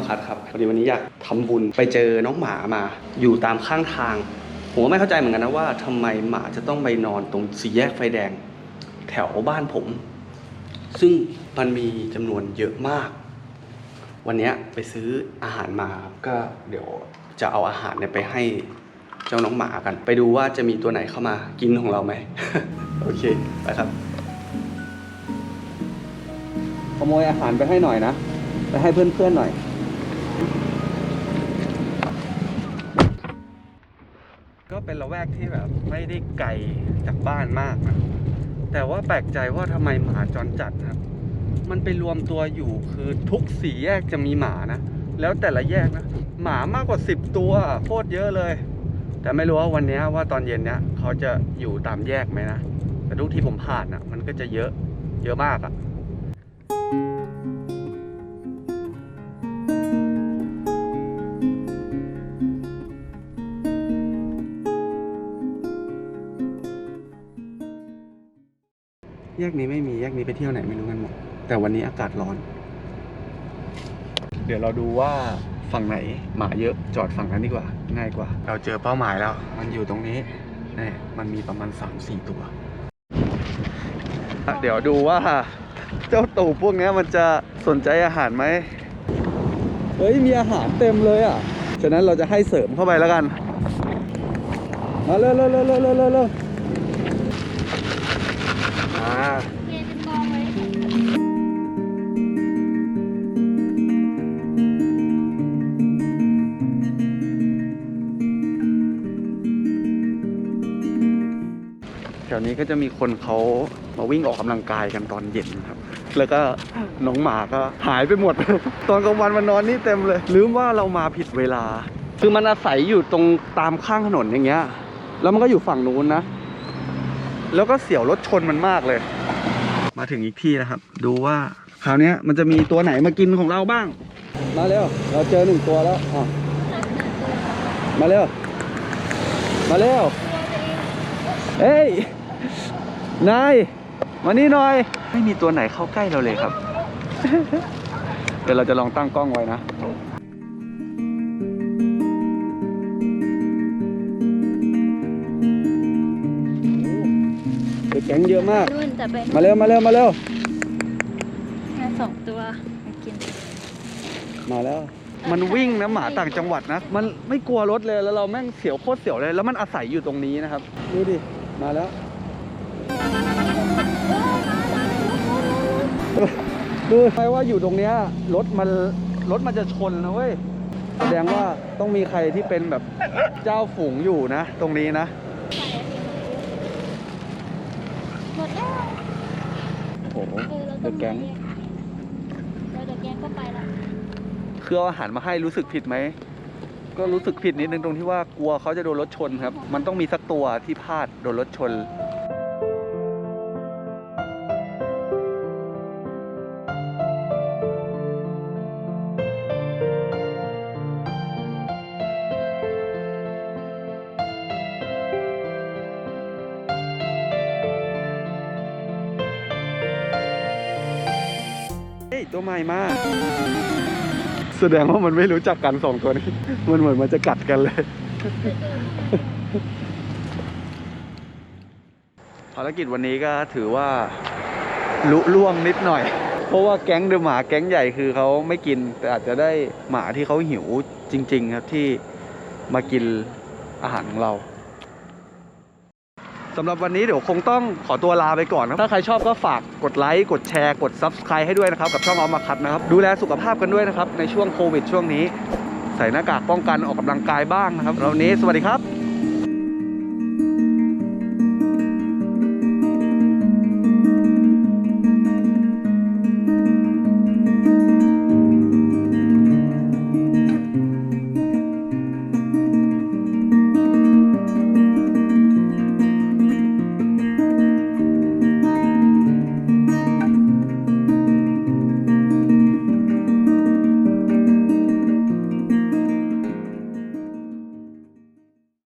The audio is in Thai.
มาคัดครับพอดีวันนี้อยากทำบุญไปเจอน้องหมามาอยู่ตามข้างทาง ผมก็ไม่เข้าใจเหมือนกันนะว่าทำไมหมาจะต้องไปนอนตรงสี่แยกไฟแดง แถวบ้านผม ซึ่งมันมีจำนวนเยอะมาก วันนี้ไปซื้ออาหารมาครับก็เดี๋ยวจะเอาอาหารเนี่ยไปให้เจ้าน้องหมากัน ไปดูว่าจะมีตัวไหนเข้ามากินของเราไหมโอเคไปครับขโมยอาหารไปให้หน่อยนะ ไปให้เพื่อนๆหน่อย ก็เป็นละแวกที่แบบไม่ได้ไกลจากบ้านมากนะแต่ว่าแปลกใจว่าทำไมหมาจรจัดนะครับ มันไปรวมตัวอยู่คือทุกสี่แยกจะมีหมานะ แล้วแต่ละแยกนะ หมามากกว่าสิบตัวโคตรเยอะเลย แต่ไม่รู้ว่าวันนี้ว่าตอนเย็นเนี้ยเขาจะอยู่ตามแยกไหมนะ แต่ทุกที่ผมผ่านอะ มันก็จะเยอะเยอะมากอะ แยกนี้ไม่มีแยกนี้ไปเที่ยวไหนไม่รู้กันหมดแต่วันนี้อากาศร้อน เดี๋ยวเราดูว่าฝั่งไหนหมาเยอะจอดฝั่งนั้นดีกว่า ง่ายกว่า เราเจอเป้าหมายแล้ว มันอยู่ตรงนี้นี่มันมีประมาณ 3-4 ตัวอะเดี๋ยวดูว่า เจ้าตูบพวกเนี้ยมันจะสนใจอาหารไหมเฮ้ย มีอาหารเต็มเลยอะ ฉะนั้นเราจะให้เสริมเข้าไปแล้วกันมาเร็วเร็วเร็วเร็วเร็วเร็วเร็ว อ่าเรียนเป็นกองเลยแถวนี้ก็จะมีคนเขามาวิ่งออกกำลังกายกันตอนเย็นครับ แล้วก็น้องหมาก็หายไปหมด ตอนกลางวันมันนอนนี่เต็มเลย ลืมว่าเรามาผิดเวลา คือมันอาศัยอยู่ตรงตามข้างถนนอย่างเงี้ย แล้วมันก็อยู่ฝั่งนู้นนะ แล้วก็เสี่ยวรถชนมันมากเลย มาถึงอีกที่นะครับ ดูว่าคราวนี้มันจะมีตัวไหนมากินของเราบ้าง มาเร็ว เราเจอหนึ่งตัวแล้วอะมาเร็ว มาเร็ว เฮ้ย นาย มานี่หน่อย ไม่มีตัวไหนเข้าใกล้เราเลยครับ เดี๋ยวเราจะลองตั้งกล้องไว้นะ แก๊งเยอะมาก รุ่นแต่เป็นมาเร็วมาเร็วมาเร็ว แค่สองตัวมากิน มาแล้ว มันวิ่งนะหมาต่างจังหวัดนะ มันไม่กลัวรถเลยแล้วเราแม่งเสียวโคตรเสียวเลย แล้วมันอาศัยอยู่ตรงนี้นะครับ ดูดิ มาแล้ว ดูใครว่าอยู่ตรงเนี้ยรถมันรถมันจะชนนะเว้ย แสดงว่าต้องมีใครที่เป็นแบบเจ้าฝูงอยู่นะ ตรงนี้นะ หมดแล้ว โอ้โหเออเราเดต้องอะแก๊งเราเดอะแก๊งก็ไปแล้วคือเอาอาหารมาให้รู้สึกผิดไหม ก็รู้สึกผิดนิดนึงตรงที่ว่ากลัวเขาจะโดนรถชนครับ มันต้องมีสักตัวที่พลาดโดนรถชน ตัวใหม่มา แสดงว่ามันไม่รู้จักกันสองตัวนี้ มันเหมือนมันจะกัดกันเลย ภารกิจวันนี้ก็ถือว่าลุล่วงนิดหน่อย เพราะว่าแก๊งเดือหมาแก๊งใหญ่คือเขาไม่กิน แต่อาจจะได้หมาที่เขาหิวจริง ๆ ครับที่มากินอาหารของเรา สำหรับวันนี้เดี๋ยวคงต้องขอตัวลาไปก่อนนะถ้าใครชอบก็ฝากกดไลค์กดแชร์กด Subscribe ให้ด้วยนะครับ กับช่องออมมาคัดนะครับ ดูแลสุขภาพกันด้วยนะครับ ในช่วงโควิดช่วงนี้ ใส่หน้ากากป้องกันออกกำลังกายบ้างนะครับแล้ววันนี้สวัสดีครับ